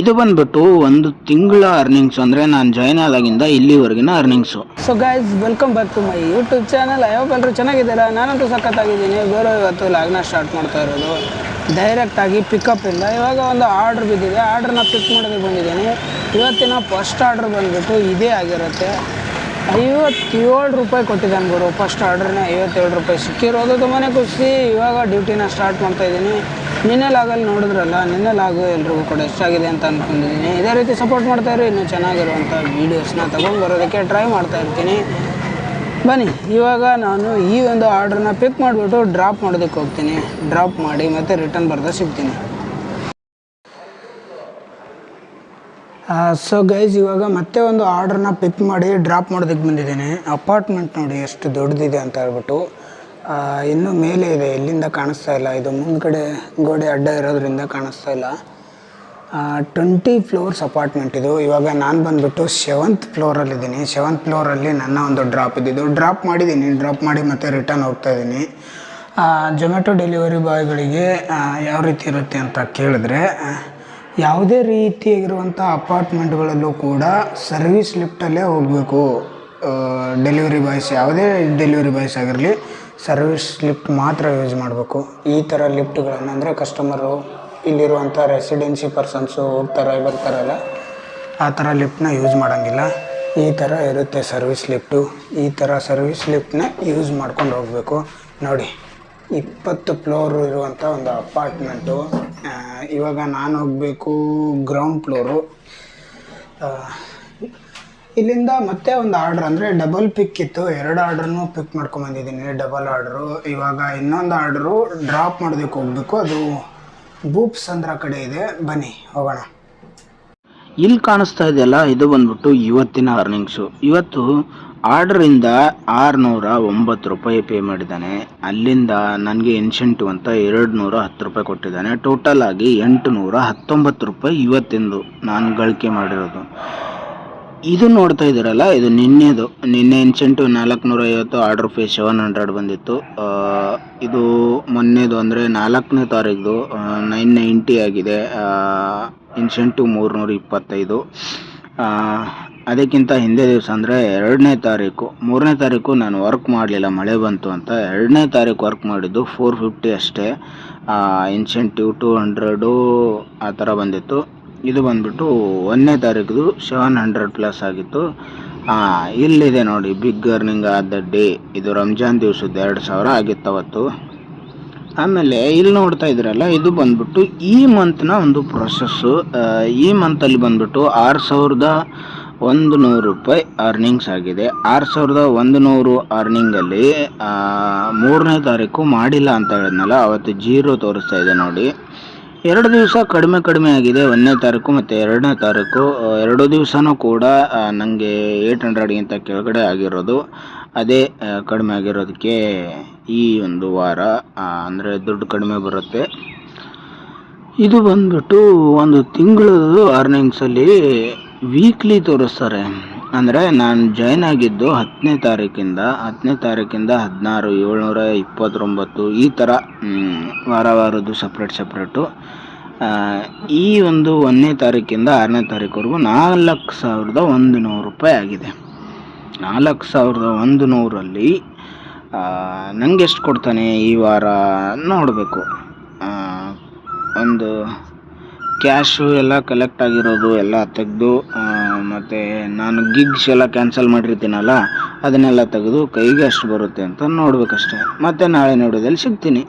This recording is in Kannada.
ಇದು ಬಂದ್ಬಿಟ್ಟು ಒಂದು ತಿಂಗಳ ಅರ್ನಿಂಗ್ಸ್ ಅಂದರೆ ನಾನು ಜಾಯ್ನ್ ಆದಾಗಿಂದ ಇಲ್ಲಿವರೆಗಿನ earnings so guys welcome back to my YouTube channel ಎಲ್ಲರೂ ಚೆನ್ನಾಗಿದ್ದೀರಾ? ನಾನಂತೂ ಸಖತ್ತಾಗಿದ್ದೀನಿ. ಬೇರೆ ಇವತ್ತು ಲಾಗ್ನ ಸ್ಟಾರ್ಟ್ ಮಾಡ್ತಾ ಇರೋದು. ಡೈರೆಕ್ಟಾಗಿ ಪಿಕಪ್ಪಿಂದ ಇವಾಗ ಒಂದು ಆರ್ಡ್ರ್ ಬಿದ್ದಿದೆ. ಆರ್ಡ್ರನ್ನ ಪಿಕ್ ಮಾಡೋದಕ್ಕೆ ಬಂದಿದ್ದೀನಿ. ಇವತ್ತಿನ ಫಸ್ಟ್ ಆರ್ಡ್ರ್ ಬಂದ್ಬಿಟ್ಟು ಇದೇ ಆಗಿರುತ್ತೆ. ಐವತ್ತೇಳು ರೂಪಾಯಿ ಕೊಟ್ಟಿದ್ದಾನೆ ಗುರು. ಫಸ್ಟ್ ಆರ್ಡ್ರನ್ನ ಐವತ್ತೇಳು ರೂಪಾಯಿ ಸಿಕ್ಕಿರೋದು ತುಂಬಾ ಖುಷಿ. ಇವಾಗ ಡ್ಯೂಟಿನ ಸ್ಟಾರ್ಟ್ ಮಾಡ್ತಾ ಇದ್ದೀನಿ. ನಿನ್ನೆ ಲಾಗಲ್ಲಿ ನೋಡಿದ್ರಲ್ಲ, ನಿನ್ನೆ ಲಾಗು ಎಲ್ರಿಗೂ ಕೂಡ ಎಷ್ಟಾಗಿದೆ ಅಂತ ಅಂದ್ಕೊಂಡಿದ್ದೀನಿ ಇದೇ ರೀತಿ ಸಪೋರ್ಟ್ ಮಾಡ್ತಾ ಇರಿ, ಇನ್ನೂ ಚೆನ್ನಾಗಿರುವಂಥ ವೀಡಿಯೋಸ್ನ ತೊಗೊಂಡು ಬರೋದಕ್ಕೆ ಟ್ರೈ ಮಾಡ್ತಾ ಇರ್ತೀನಿ. ಬನ್ನಿ, ಇವಾಗ ನಾನು ಈ ಒಂದು ಆರ್ಡ್ರನ್ನ ಪಿಕ್ ಮಾಡಿಬಿಟ್ಟು ಡ್ರಾಪ್ ಮಾಡೋದಕ್ಕೆ ಹೋಗ್ತೀನಿ. ಡ್ರಾಪ್ ಮಾಡಿ ಮತ್ತು ರಿಟರ್ನ್ ಬರ್ತಾ ಸಿಗ್ತೀನಿ. ಸೊ ಗೈಸ್ ಇವಾಗ ಮತ್ತೆ ಒಂದು ಆರ್ಡ್ರನ್ನ ಪಿಕ್ ಮಾಡಿ ಡ್ರಾಪ್ ಮಾಡೋದಕ್ಕೆ ಬಂದಿದ್ದೀನಿ. ಅಪಾರ್ಟ್ಮೆಂಟ್ ನೋಡಿ ಎಷ್ಟು ದೊಡ್ಡದಿದೆ ಅಂತ ಹೇಳ್ಬಿಟ್ಟು. ಇನ್ನೂ ಮೇಲೆ ಇದೆ, ಎಲ್ಲಿಂದ ಕಾಣಿಸ್ತಾ ಇಲ್ಲ. ಇದು ಮುಂದ್ಗಡೆ ಗೋಡೆ ಅಡ್ಡ ಇರೋದ್ರಿಂದ ಕಾಣಿಸ್ತಾ ಇಲ್ಲ. ಟ್ವೆಂಟಿ ಫ್ಲೋರ್ಸ್ ಅಪಾರ್ಟ್ಮೆಂಟ್ ಇದು. ಇವಾಗ ನಾನು ಬಂದುಬಿಟ್ಟು ಸೆವೆಂತ್ ಫ್ಲೋರಲ್ಲಿದ್ದೀನಿ ಸೆವೆಂತ್ ಫ್ಲೋರಲ್ಲಿ ನನ್ನ ಒಂದು ಡ್ರಾಪ್ ಇದ್ದಿದ್ದು ಡ್ರಾಪ್ ಮಾಡಿದ್ದೀನಿ. ಡ್ರಾಪ್ ಮಾಡಿ ಮತ್ತೆ ರಿಟರ್ನ್ ಹೋಗ್ತಾ ಇದ್ದೀನಿ. ಜೊಮ್ಯಾಟೊ ಡೆಲಿವರಿ ಬಾಯ್ಗಳಿಗೆ ಯಾವ ರೀತಿ ಇರುತ್ತೆ ಅಂತ ಕೇಳಿದ್ರೆ, ಯಾವುದೇ ರೀತಿಯಾಗಿರುವಂಥ ಅಪಾರ್ಟ್ಮೆಂಟ್ಗಳಲ್ಲೂ ಕೂಡ ಸರ್ವಿಸ್ ಲಿಫ್ಟಲ್ಲೇ ಹೋಗಬೇಕು. ಡೆಲಿವರಿ ಬಾಯ್ಸ್ ಯಾವುದೇ ಡೆಲಿವರಿ ಬಾಯ್ಸ್ ಆಗಿರಲಿ ಸರ್ವಿಸ್ ಲಿಫ್ಟ್ ಮಾತ್ರ ಯೂಸ್ ಮಾಡಬೇಕು. ಈ ಥರ ಲಿಫ್ಟ್ಗಳನ್ನು ಅಂದರೆ ಕಸ್ಟಮರು ಇಲ್ಲಿರುವಂಥ ರೆಸಿಡೆನ್ಸಿ ಪರ್ಸನ್ಸು ಹೋಗ್ತಾರೆ ಬರ್ತಾರಲ್ಲ, ಆ ಥರ ಲಿಫ್ಟ್ನ ಯೂಸ್ ಮಾಡೋಂಗಿಲ್ಲ. ಈ ಥರ ಇರುತ್ತೆ ಸರ್ವಿಸ್ ಲಿಫ್ಟು. ಈ ಥರ ಸರ್ವಿಸ್ ಲಿಫ್ಟ್ನ ಯೂಸ್ ಮಾಡ್ಕೊಂಡು ಹೋಗಬೇಕು. ನೋಡಿ, ಇಪ್ಪತ್ತು ಫ್ಲೋರ್ ಇರುವಂಥ ಒಂದು ಅಪಾರ್ಟ್ಮೆಂಟು. ಇವಾಗ ನಾನು ಹೋಗಬೇಕು ಗ್ರೌಂಡ್ ಫ್ಲೋರು. ಇಲ್ಲಿಂದ ಮತ್ತೆ ಒಂದು ಆರ್ಡ್ರ್, ಅಂದರೆ ಡಬಲ್ ಪಿಕ್ ಇತ್ತು. ಎರಡು ಆರ್ಡ್ರನ್ನು ಪಿಕ್ ಮಾಡ್ಕೊಂಬಂದಿದ್ದೀನಿ ಡಬಲ್ ಆರ್ಡ್ರು. ಇವಾಗ ಇನ್ನೊಂದು ಆರ್ಡ್ರು ಡ್ರಾಪ್ ಮಾಡೋದಕ್ಕೆ ಹೋಗಬೇಕು. ಅದು ಬೂಪ್ಸ್ ಅಂದ್ರ ಕಡೆ ಇದೆ. ಬನ್ನಿ, ಹೋಗೋಣ. ಇಲ್ಲಿ ಕಾಣಿಸ್ತಾ ಇದೆಯಲ್ಲ, ಇದು ಬಂದ್ಬಿಟ್ಟು ಇವತ್ತಿನ ಅರ್ನಿಂಗ್ಸು ಇವತ್ತು ಆರ್ಡ್ರಿಂದ ಆರುನೂರ ಒಂಬತ್ತು ರೂಪಾಯಿ ಪೇ ಮಾಡಿದ್ದಾನೆ. ಅಲ್ಲಿಂದ ನನಗೆ ಎನ್ಶೆಂಟು ಅಂತ ಎರಡು ನೂರ ಹತ್ತು ರೂಪಾಯಿ ಕೊಟ್ಟಿದ್ದಾನೆ. ಟೋಟಲ್ ಆಗಿ ಎಂಟು ನೂರ ಹತ್ತೊಂಬತ್ತು ರೂಪಾಯಿ ಇವತ್ತಿಂದು ನಾನು ಗಳಿಕೆ ಮಾಡಿರೋದು. ಇದು ನೋಡ್ತಾ ಇದ್ದೀರಲ್ಲ, ಇದು ನಿನ್ನೆದು. ನಿನ್ನೆ ಇನ್ಸೆಂಟು ನಾಲ್ಕುನೂರ ಐವತ್ತು ಆರ್ಡರ್ ಫೀಸ್ ಸೆವೆನ್ ಹಂಡ್ರೆಡ್ ಬಂದಿತ್ತು. ಇದು ಮೊನ್ನೆದು ಅಂದರೆ ನಾಲ್ಕನೇ ತಾರೀಕು ನೈನ್ ನೈಂಟಿ ಆಗಿದೆ. ಇನ್ಸೆಂಟು ಮೂರುನೂರ ಇಪ್ಪತ್ತೈದು ಅದಕ್ಕಿಂತ ಹಿಂದೆ ದಿವಸ ಅಂದರೆ ಎರಡನೇ ತಾರೀಕು. ಮೂರನೇ ತಾರೀಕು ನಾನು ವರ್ಕ್ ಮಾಡಲಿಲ್ಲ, ಮಳೆ ಬಂತು ಅಂತ. ಎರಡನೇ ತಾರೀಕು ವರ್ಕ್ ಮಾಡಿದ್ದು ಫೋರ್ ಫಿಫ್ಟಿ ಅಷ್ಟೇ. ಇನ್ಸೆಂಟಿವ್ ಟು ಹಂಡ್ರೆಡು ಆ ಥರ ಬಂದಿತ್ತು. ಇದು ಬಂದ್ಬಿಟ್ಟು ಒಂದನೇ ತಾರೀಕು ಸೆವೆನ್ ಹಂಡ್ರೆಡ್ ಪ್ಲಸ್ ಆಗಿತ್ತು. ಇಲ್ಲಿದೆ ನೋಡಿ ಬಿಗ್ ಅರ್ನಿಂಗ್ ಆದ ಡೇ ಇದು ರಂಜಾನ್ ದಿವಸದ ಎರಡು ಸಾವಿರ ಆಗಿತ್ತು ಅವತ್ತು. ಆಮೇಲೆ ಇಲ್ಲಿ ನೋಡ್ತಾ ಇದ್ರಲ್ಲ ಇದು ಬಂದ್ಬಿಟ್ಟು ಈ ಮಂತ್ನ ಒಂದು ಪ್ರೊಸೆಸ್ಸು ಈ ಮಂತಲ್ಲಿ ಬಂದ್ಬಿಟ್ಟು ಆರು ಸಾವಿರದ ಒಂದು ನೂರು ರೂಪಾಯಿ ಅರ್ನಿಂಗ್ಸ್ ಆಗಿದೆ. ಆರು ಸಾವಿರದ ಒಂದು ನೂರು ಅರ್ನಿಂಗಲ್ಲಿ ಮೂರನೇ ತಾರೀಕು ಮಾಡಿಲ್ಲ ಅಂತ ಹೇಳಿದ್ನಲ್ಲ, ಅವತ್ತು ಜೀರೋ ತೋರಿಸ್ತಾ ಇದೆ ನೋಡಿ. ಎರಡು ದಿವಸ ಕಡಿಮೆ ಕಡಿಮೆ ಆಗಿದೆ. ಒಂದನೇ ತಾರೀಕು ಮತ್ತು ಎರಡನೇ ತಾರೀಕು. ಎರಡು ದಿವಸನೂ ಕೂಡ ನನಗೆ ಏಯ್ಟ್ ಹಂಡ್ರೆಡ್ಗಿಂತ ಕೆಳಗಡೆ ಆಗಿರೋದು. ಅದೇ ಕಡಿಮೆ ಆಗಿರೋದಕ್ಕೆ ಈ ಒಂದು ವಾರ ಅಂದರೆ ದುಡ್ಡು ಕಡಿಮೆ ಬರುತ್ತೆ. ಇದು ಬಂದ್ಬಿಟ್ಟು ಒಂದು ತಿಂಗಳದು ಅರ್ನಿಂಗ್ಸಲ್ಲಿ ವೀಕ್ಲಿ ತೋರಿಸ್ತಾರೆ. ಅಂದರೆ ನಾನು ಜಾಯ್ನ್ ಆಗಿದ್ದು ಹತ್ತನೇ ತಾರೀಕಿಂದ ಹತ್ತನೇ ತಾರೀಕಿಂದ ಹದಿನಾರು, ಏಳ್ನೂರ ಇಪ್ಪತ್ತೊಂಬತ್ತು ಈ ಥರ ವಾರ ವಾರದ್ದು ಸಪ್ರೇಟ್ ಸಪ್ರೇಟು ಈ ಒಂದು ಒಂದನೇ ತಾರೀಕಿಂದ ಆರನೇ ತಾರೀಕುವರೆಗೂ ನಾಲ್ಕು ಸಾವಿರದ ಒಂದು ನೂರು ರೂಪಾಯಿ ಆಗಿದೆ. ನಾಲ್ಕು ಸಾವಿರದ ಒಂದು ನೂರಲ್ಲಿ ನನಗೆ ಎಷ್ಟು ಕೊಡ್ತಾನೆ ಈ ವಾರ ನೋಡಬೇಕು. ಒಂದು ಕ್ಯಾಶು ಎಲ್ಲ ಕಲೆಕ್ಟ್ ಆಗಿರೋದು ಎಲ್ಲ ತೆಗೆದು ಮತ್ತು ನಾನು ಗಿಗ್ಸ್ ಎಲ್ಲ ಕ್ಯಾನ್ಸಲ್ ಮಾಡಿರ್ತೀನಲ್ಲ, ಅದನ್ನೆಲ್ಲ ತೆಗೆದು ಕೈಗೆ ಅಷ್ಟು ಬರುತ್ತೆ ಅಂತ ನೋಡ್ಬೇಕಷ್ಟೆ. ಮತ್ತೆ ನಾಳೆ ನೋಡೋದಲ್ಲಿ ಸಿಗ್ತೀನಿ.